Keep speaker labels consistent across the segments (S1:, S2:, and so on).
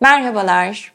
S1: Merhabalar.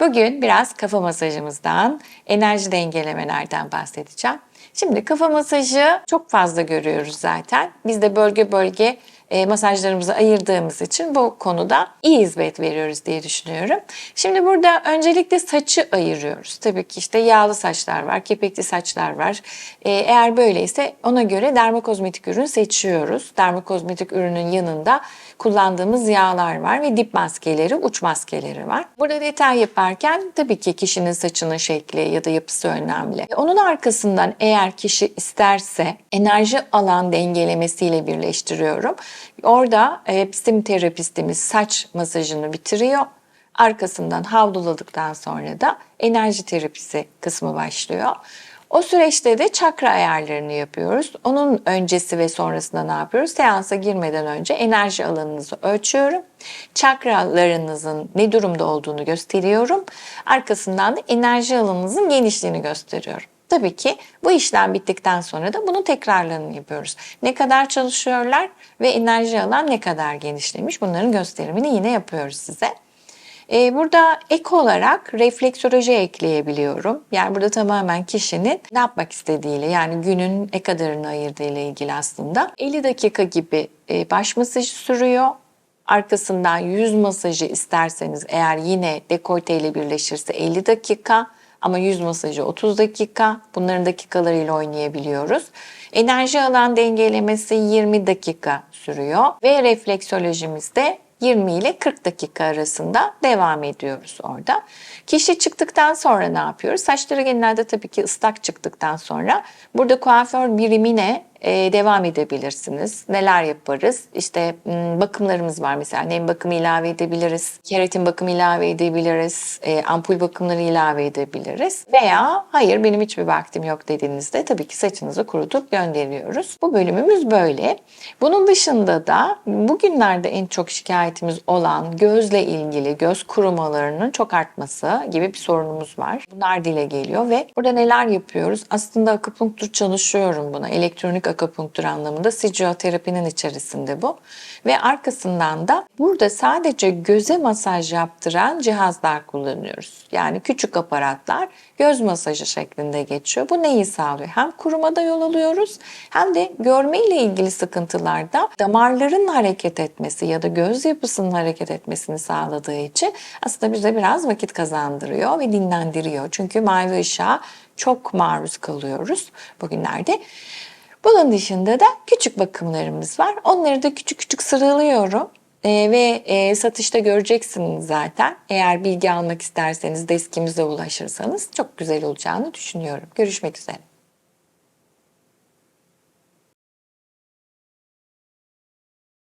S1: Bugün biraz kafa masajımızdan, enerji dengelemelerden bahsedeceğim. Şimdi kafa masajı çok fazla görüyoruz zaten. Biz de bölge bölge e, masajlarımızı ayırdığımız için bu konuda iyi hizmet veriyoruz diye düşünüyorum. Şimdi burada öncelikle saçı ayırıyoruz. Tabii ki işte yağlı saçlar var, kepekli saçlar var. E, eğer böyleyse ona göre dermokozmetik ürün seçiyoruz. Dermokozmetik ürünün yanında kullandığımız yağlar var ve dip maskeleri, uç maskeleri var. Burada detay yaparken tabii ki kişinin saçının şekli ya da yapısı önemli. Onun arkasından eğer kişi isterse enerji alan dengelemesiyle birleştiriyorum. Orada e, bizim terapistimiz saç masajını bitiriyor. Arkasından havluladıktan sonra da enerji terapisi kısmı başlıyor. O süreçte de çakra ayarlarını yapıyoruz. Onun öncesi ve sonrasında ne yapıyoruz? Seansa girmeden önce enerji alanınızı ölçüyorum. Çakralarınızın ne durumda olduğunu gösteriyorum. Arkasından da enerji alanınızın genişliğini gösteriyorum. Tabii ki bu işlem bittikten sonra da bunun tekrarlarını yapıyoruz. Ne kadar çalışıyorlar ve enerji alan ne kadar genişlemiş bunların gösterimini yine yapıyoruz size. Ee, burada ek olarak refleksoloji ekleyebiliyorum. Yani burada tamamen kişinin ne yapmak istediğiyle yani günün ne kadarını ayırdığıyla ilgili aslında. 50 dakika gibi e, baş masajı sürüyor. Arkasından yüz masajı isterseniz eğer yine dekolte ile birleşirse 50 dakika ama yüz masajı 30 dakika. Bunların dakikalarıyla oynayabiliyoruz. Enerji alan dengelemesi 20 dakika sürüyor ve refleksolojimizde 20 ile 40 dakika arasında devam ediyoruz orada. Kişi çıktıktan sonra ne yapıyoruz? Saçları genelde tabii ki ıslak çıktıktan sonra burada kuaför birimine devam edebilirsiniz. Neler yaparız? İşte m, bakımlarımız var mesela. Nem bakımı ilave edebiliriz. Keratin bakımı ilave edebiliriz. e, ampul bakımları ilave edebiliriz. Veya hayır benim hiçbir vaktim yok dediğinizde tabii ki saçınızı kurutup gönderiyoruz. Bu bölümümüz böyle. Bunun dışında da bugünlerde en çok şikayetimiz olan gözle ilgili göz kurumalarının çok artması gibi bir sorunumuz var. Bunlar dile geliyor ve burada neler yapıyoruz? Aslında akupunktur çalışıyorum buna. Elektronik akupunktur anlamında fizyoterapinin içerisinde bu. Ve arkasından da burada sadece göze masaj yaptıran cihazlar kullanıyoruz. Yani küçük aparatlar göz masajı şeklinde geçiyor. Bu neyi sağlıyor? Hem kurumada yol alıyoruz hem de görme ile ilgili sıkıntılarda damarların hareket etmesi ya da göz yapısının hareket etmesini sağladığı için aslında bize biraz vakit kazandırıyor ve dinlendiriyor. Çünkü mavi ışığa çok maruz kalıyoruz bugünlerde. Bunun dışında da küçük bakımlarımız var. Onları da küçük küçük sıralıyorum. Ee, ve e, satışta göreceksiniz zaten. Eğer bilgi almak isterseniz deskimize ulaşırsanız çok güzel olacağını düşünüyorum. Görüşmek üzere.